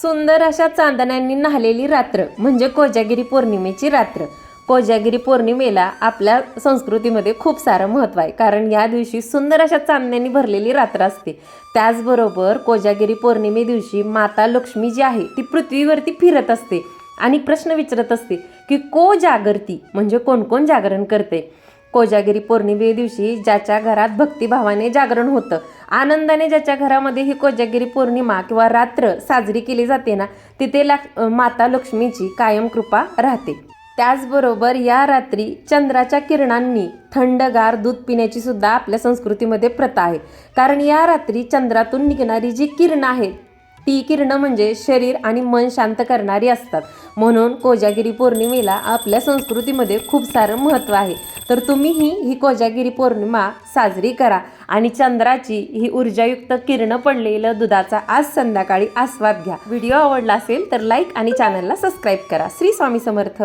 सुंदर अशा चांदण्यांनी न्हालेली रात्र म्हणजे कोजागिरी पौर्णिमेची रात्र. कोजागिरी पौर्णिमेला आपल्या संस्कृतीमध्ये खूप सारं महत्त्व आहे. कारण या दिवशी सुंदर अशा चांदण्यांनी भरलेली रात्र असते. त्याचबरोबर कोजागिरी पौर्णिमे दिवशी माता लक्ष्मी जी आहे ती पृथ्वीवरती फिरत असते आणि प्रश्न विचारत असते की को जागरती म्हणजे कोण कोण जागरण करते? कोजागिरी पौर्णिमे दिवशी ज्याच्या घरात भक्तिभावाने जागरण होतं. आनंदाने ज्याच्या घरामध्ये ही कोजागिरी पौर्णिमा किंवा रात्र साजरी केली जाते ना तिथे लाक माता लक्ष्मीची कायम कृपा राहते. त्याचबरोबर या रात्री चंद्राच्या किरणांनी थंडगार दूध पिण्याची सुद्धा आपल्या संस्कृतीमध्ये प्रथा आहे. कारण या रात्री चंद्रातून निघणारी जी किरणं आहेत ती किरणं म्हणजे शरीर आणि मन शांत करणारी असतात. म्हणून कोजागिरी पौर्णिमेला आपल्या संस्कृतीमध्ये खूप सारं महत्त्व आहे. तर तुम्हीही ही कोजागिरी पौर्णिमा साजरी करा. आणि चंद्राची ही ऊर्जायुक्त किरणं पडलेलं दुधाचा आज संध्याकाळी आस्वाद घ्या. व्हिडिओ आवडला असेल तर लाईक आणि चॅनलला सबस्क्राईब करा. श्री स्वामी समर्थ.